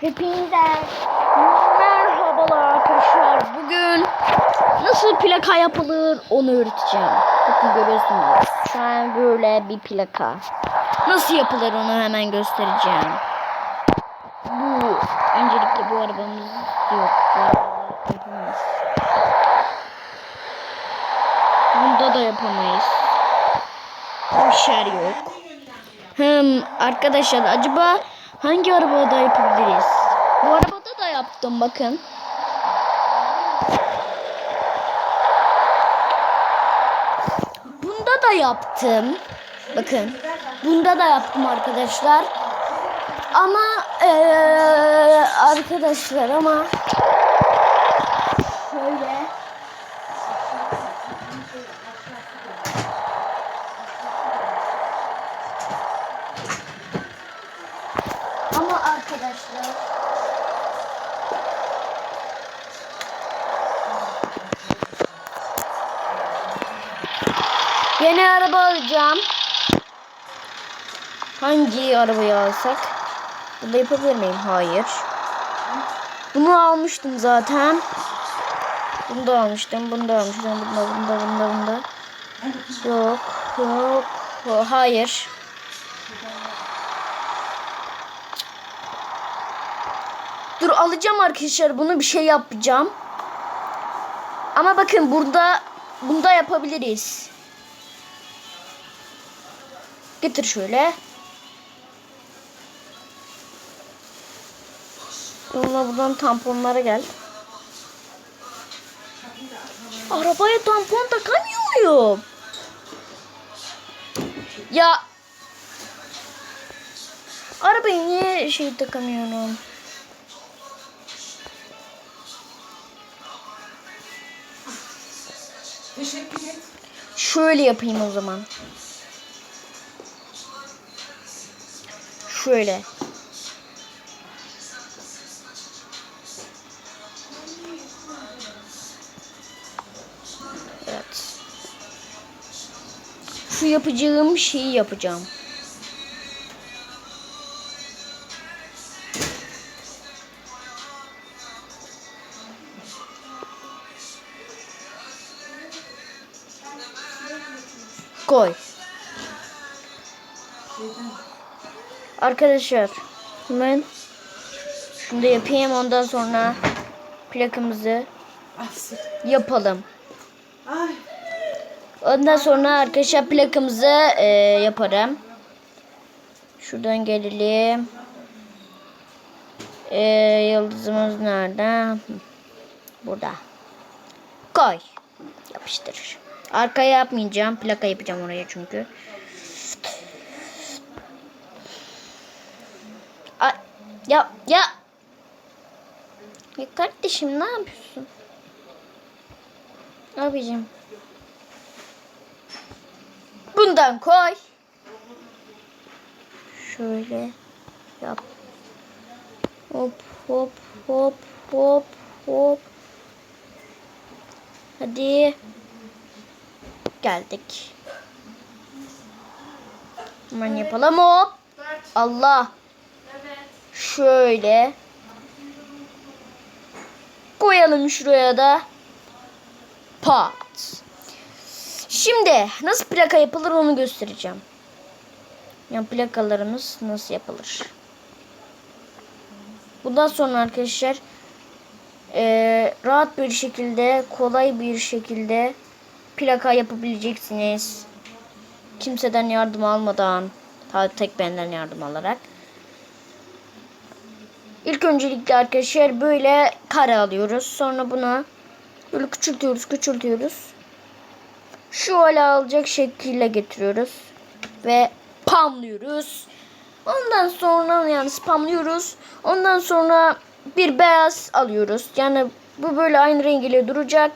Hepinize merhabalar arkadaşlar. Bugün nasıl plaka yapılır onu öğreteceğim. Bakın görüyorsunuz. Şu an böyle bir plaka. Nasıl yapılır onu hemen göstereceğim. Bu öncelikle bu arabamız yok. Bu yapamayız. Bunda da yapamayız. Bir şey yok. Hmm, arkadaşlar acaba hangi arabada yapabiliriz? Bu arabada da yaptım bakın. Bunda da yaptım. Bakın. Bunda da yaptım arkadaşlar. Ama eee, arkadaşlar ama şöyle ama arkadaşlar Yeni araba alacağım. Hangi arabayı alsak? Bunu da yapabilir miyim? Hayır. Bunu almıştım zaten. Bunu da almıştım. Bunu da almıştım. Bunda, bunda, bunda, bunda. Yok. Yok. yok, Hayır. Dur alacağım arkadaşlar. Bunu bir şey yapacağım. Ama bakın burada bunda yapabiliriz. Getir şöyle. Yolla buradan tamponlara gel. Arabaya tampon takamıyor muyum? Ya. Arabaya niye şey takamıyorum? Şöyle yapayım o zaman. Şöyle. Şu yapacağım şeyi yapacağım. Koy. Arkadaşlar ben şunu da yapayım ondan sonra plakamızı yapalım. Ay. Ondan sonra arkadaşlar plakamızı e, yaparım. Şuradan gelelim. E, yıldızımız nerede? Burada. Koy. Yapıştır. Arkaya yapmayacağım. Plaka yapacağım oraya çünkü. Ay, ya ya. Ya kardeşim ne yapıyorsun? Abicim. Bundan koy. Şöyle yap. Hop hop hop hop hop. Hadi. Geldik. Hemen yapalım hop. Allah. Şöyle. Koyalım şuraya da. Pat. Şimdi nasıl plaka yapılır onu göstereceğim. Yani plakalarımız nasıl yapılır. Bundan sonra arkadaşlar eee, rahat bir şekilde kolay bir şekilde plaka yapabileceksiniz. Kimseden yardım almadan tek benden yardım alarak. İlk öncelikle arkadaşlar böyle kare alıyoruz. Sonra bunu böyle küçültüyoruz, küçültüyoruz. Şu hale alacak şekilde getiriyoruz. Ve pamlıyoruz. Ondan sonra yani spamlıyoruz. Ondan sonra bir beyaz alıyoruz. Yani bu böyle aynı rengiyle duracak.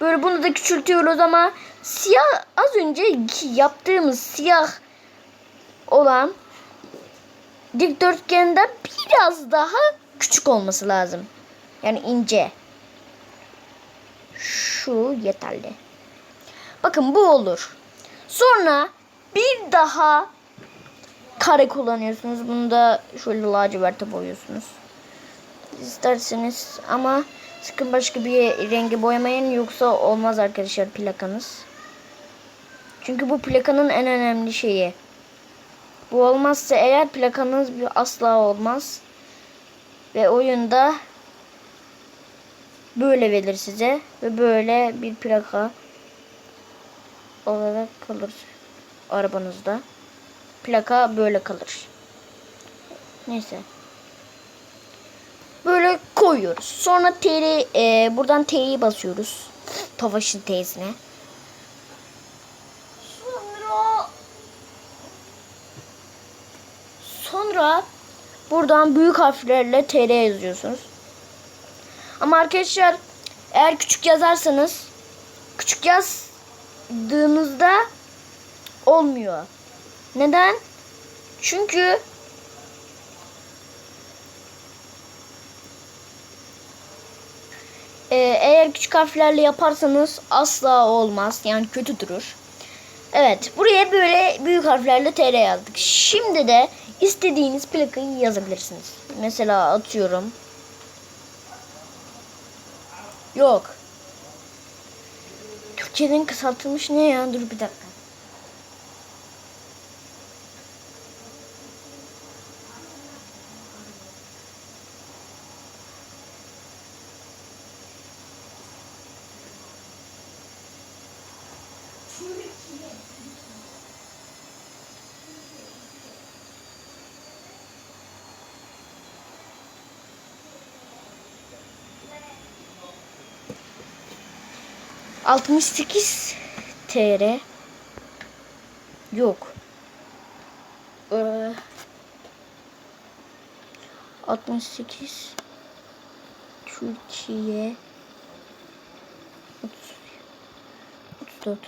Böyle bunu da küçültüyoruz ama siyah az önceki yaptığımız siyah olan dikdörtgenden biraz daha küçük olması lazım. Yani ince. Şu yeterli. Bakın bu olur. Sonra bir daha kare kullanıyorsunuz. Bunu da şöyle laciverte boyuyorsunuz. İsterseniz ama sakın başka bir rengi boyamayın yoksa olmaz arkadaşlar plakanız. Çünkü bu plakanın en önemli şeyi. Bu olmazsa eğer plakanız bir asla olmaz. Ve oyunda böyle verir size ve böyle bir plaka olarak kalır arabanızda. Plaka böyle kalır. Neyse. Böyle koyuyoruz. Sonra T'yi e, buradan T'yi basıyoruz. Tofaş'ın T'sine. Sonra sonra buradan büyük harflerle TR yazıyorsunuz. Ama arkadaşlar eğer küçük yazarsanız küçük yazdığınızda olmuyor. Neden? Çünkü Ee, eğer küçük harflerle yaparsanız asla olmaz. Yani kötü durur. Evet. Buraya böyle büyük harflerle TR yazdık. Şimdi de istediğiniz plakayı yazabilirsiniz. Mesela atıyorum. Yok. Türkçeden kısaltılmış ne ya? Dur bir dakika. Altmış sekiz TR yok. Ee, 68 Türkiye 30, 34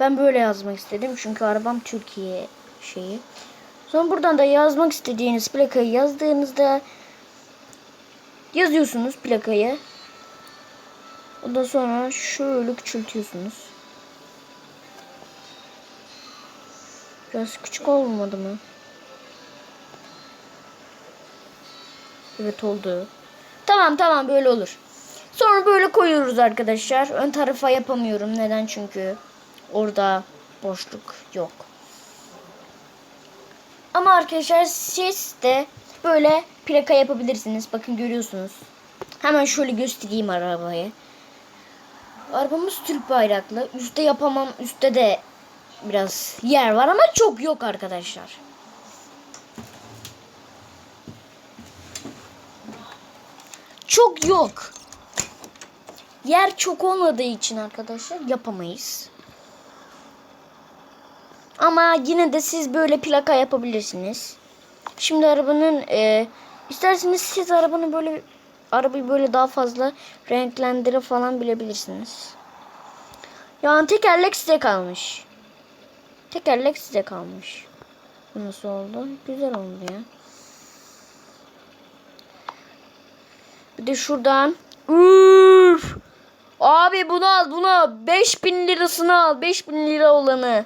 Ben böyle yazmak istedim çünkü arabam Türkiye şeyi. Sonra buradan da yazmak istediğiniz plakayı yazdığınızda yazıyorsunuz plakayı. Ondan sonra şöyle küçültüyorsunuz. Biraz küçük olmadı mı? Evet oldu. Tamam tamam böyle olur. Sonra böyle koyuyoruz arkadaşlar. Ön tarafa yapamıyorum. Neden? Çünkü orada boşluk yok. Ama arkadaşlar siz de böyle plaka yapabilirsiniz. Bakın görüyorsunuz. Hemen şöyle göstereyim arabayı. Arabamız Türk bayraklı. Üste yapamam. Üstte de biraz yer var ama çok yok arkadaşlar. Çok yok. Yer çok olmadığı için arkadaşlar yapamayız. Ama yine de siz böyle plaka yapabilirsiniz. Şimdi arabanın e, isterseniz siz arabanın böyle arabayı böyle daha fazla renklendirip falan bilebilirsiniz. Yani tekerlek size kalmış. Tekerlek size kalmış. Nasıl oldu? Güzel oldu ya. Bir de şuradan. Üf! Abi bunu al bunu. 5000 lirasını al. 5000 lira olanı.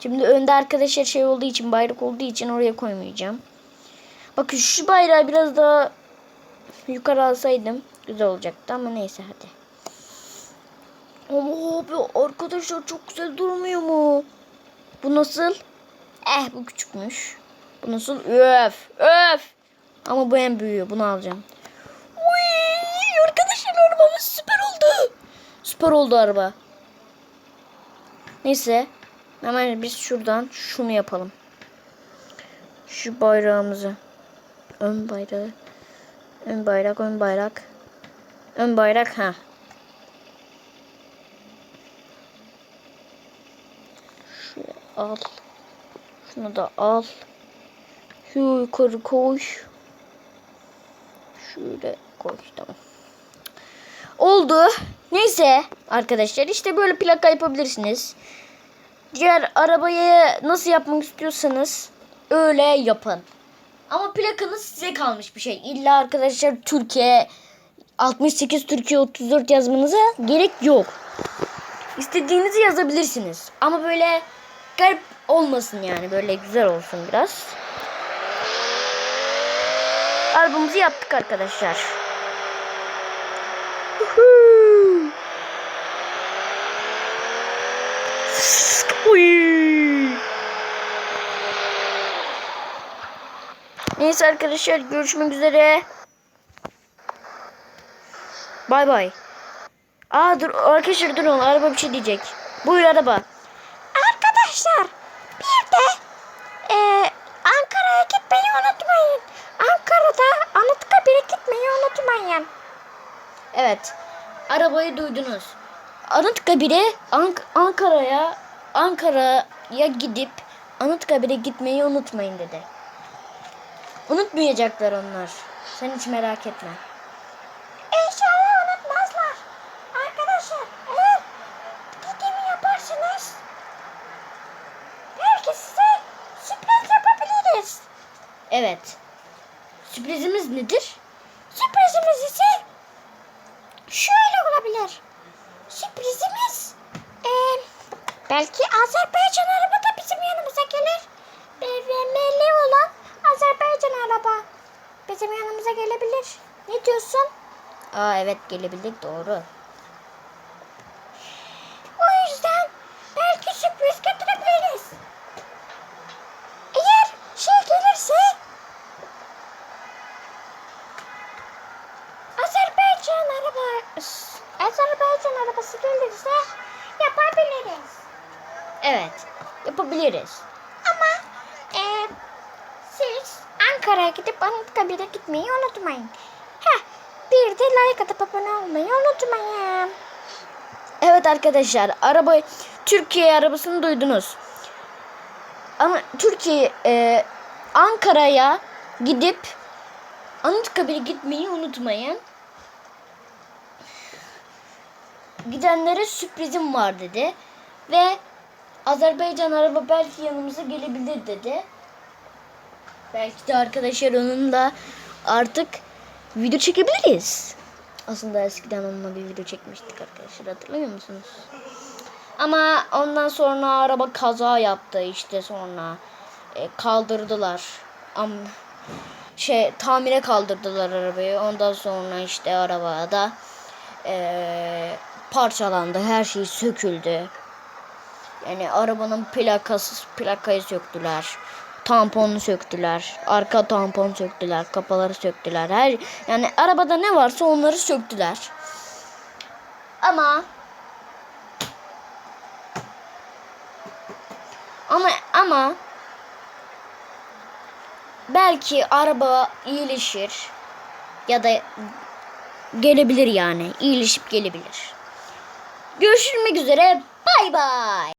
Şimdi önde arkadaşlar şey olduğu için bayrak olduğu için oraya koymayacağım. Bakın şu bayrağı biraz daha yukarı alsaydım güzel olacaktı ama neyse hadi. Ama abi arkadaşlar çok güzel durmuyor mu? Bu nasıl? Eh bu küçükmüş. Bu nasıl? Öf öf. Ama bu en büyüğü. Bunu alacağım. Uy, arkadaşlar arabamız süper oldu. Süper oldu araba. Neyse. Hemen biz şuradan şunu yapalım. Şu bayrağımızı. Ön bayrağı. Ön bayrak, ön bayrak. Ön bayrak ha. Şuraya al. Şunu da al. Şu yukarı koy. Şöyle koy tamam. Oldu. Neyse arkadaşlar işte böyle plaka yapabilirsiniz. Diğer arabayı nasıl yapmak istiyorsanız öyle yapın. Ama plakanız size kalmış bir şey. İlla arkadaşlar Türkiye 68 Türkiye 34 yazmanıza gerek yok. İstediğinizi yazabilirsiniz. Ama böyle garip olmasın yani. Böyle güzel olsun biraz. Albümümüzü yaptık arkadaşlar. Huhu. Uy. Neyse arkadaşlar görüşmek üzere. Bay bay. Aa dur arkadaşlar durun araba bir şey diyecek. Buyur araba. Arkadaşlar bir de e, Ankara'ya gitmeyi unutmayın. Ankara'da Anıtkabir'e gitmeyi unutmayın. Evet. Arabayı duydunuz. Anıtkabir'e Ank Ankara'ya Ankara'ya gidip Anıtkabir'e gitmeyi unutmayın dedi. Unutmayacaklar onlar. Sen hiç merak etme. İnşallah unutmazlar. Arkadaşlar eğer dediğimi yaparsınız belki size sürpriz yapabiliriz. Evet. Sürprizimiz nedir? Sürprizimiz ise şöyle olabilir. Sürprizimiz eee, belki Azerbaycan araba da bizim yanımıza gelir. BVM'li olan Azerbaycan araba bizim yanımıza gelebilir. Ne diyorsun? Aa evet gelebilir doğru. O yüzden belki sürpriz getirebiliriz. Eğer şey gelirse Azerbaycan araba Azerbaycan arabası gelirse yapabiliriz. Evet, yapabiliriz. Ama e, siz Ankara'ya gidip Anıtkabir'e gitmeyi unutmayın. De like atıp abone olmayı unutmayın. Evet arkadaşlar, araba Türkiye arabasını duydunuz. Ama Türkiye e, Ankara'ya gidip Anıtkabir'e gitmeyi unutmayın. Gidenlere sürprizim var dedi. Ve Azerbaycan araba belki yanımıza gelebilir dedi. Belki de arkadaşlar onunla artık video çekebiliriz. Aslında eskiden onunla bir video çekmiştik arkadaşlar hatırlıyor musunuz? Ama ondan sonra araba kaza yaptı işte sonra e, kaldırdılar. Am şey tamire kaldırdılar arabayı. Ondan sonra işte arabada e, parçalandı. Her şey söküldü. Yani arabanın plakası plakayı söktüler. Tamponunu söktüler. Arka tampon söktüler. Kapaları söktüler. Her yani arabada ne varsa onları söktüler. Ama ama ama belki araba iyileşir ya da gelebilir yani. iyileşip gelebilir. Görüşmek üzere. Bay bay.